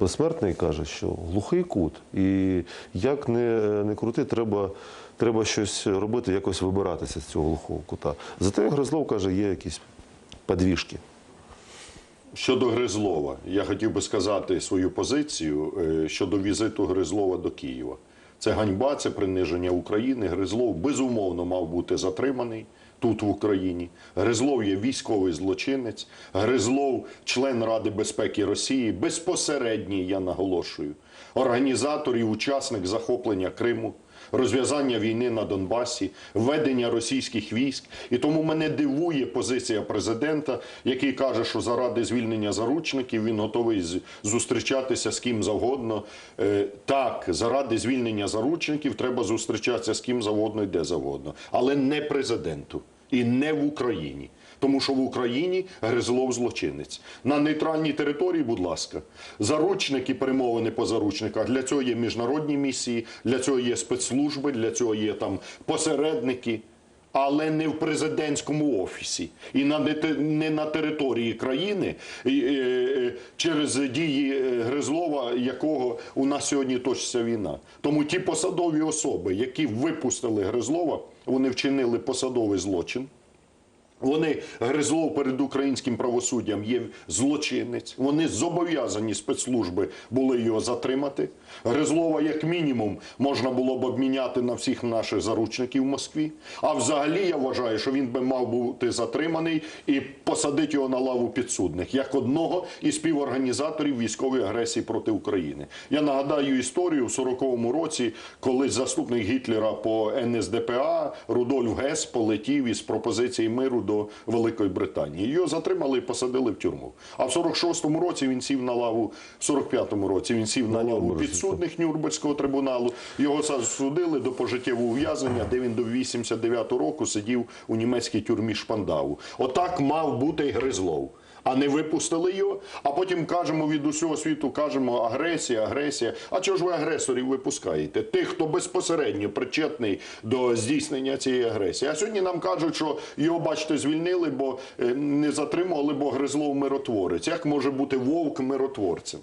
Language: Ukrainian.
безсмертний каже, що глухий кут. І як не, не крути, треба, треба щось робити, якось вибиратися з цього глухого кута. Зате Гризлов каже, є якісь подвіжки. Щодо Гризлова, я хотів би сказати свою позицію е, щодо візиту Гризлова до Києва. Це ганьба, це приниження України. Гризлов безумовно мав бути затриманий тут в Україні. Гризлов є військовий злочинець. Гризлов член Ради безпеки Росії, безпосередній, я наголошую, організатор і учасник захоплення Криму розв'язання війни на Донбасі, введення російських військ. І тому мене дивує позиція президента, який каже, що заради звільнення заручників він готовий зустрічатися з ким завгодно. Е, Так, заради звільнення заручників треба зустрічатися з ким завгодно і де завгодно, але не президенту і не в Україні. Тому що в Україні Гризлов злочинець. На нейтральній території, будь ласка, заручники, перемовини по заручниках. Для цього є міжнародні місії, для цього є спецслужби, для цього є там посередники. Але не в президентському офісі і не на території країни е, е, через дії е, Гризлова, якого у нас сьогодні точиться війна. Тому ті посадові особи, які випустили Гризлова, вони вчинили посадовий злочин. Вони Гризлов перед українським правосуддям є злочинець. Вони зобов'язані спецслужби були його затримати. Гризлова, як мінімум, можна було б обміняти на всіх наших заручників в Москві. А взагалі я вважаю, що він би мав бути затриманий і посадити його на лаву підсудних як одного із співорганізаторів військової агресії проти України. Я нагадаю історію в 40-му році, коли заступник Гітлера по НСДПА Рудольф Гес полетів із пропозиції миру до Великої Британії. Його затримали і посадили в тюрму. А в 46-му році він сів на лаву, в 45-му році він сів на, лаву підсудних Нюрнберзького трибуналу. Його засудили до пожиттєвого ув'язнення, де він до 89-го року сидів у німецькій тюрмі Шпандау. Отак мав бути Гризлов. А не випустили його, а потім кажемо від усього світу, кажемо агресія, агресія. А чого ж ви агресорів випускаєте? Тих, хто безпосередньо причетний до здійснення цієї агресії. А сьогодні нам кажуть, що його, бачите, звільнили, бо е, не затримували, бо Гризлов миротворець. Як може бути вовк миротворцем?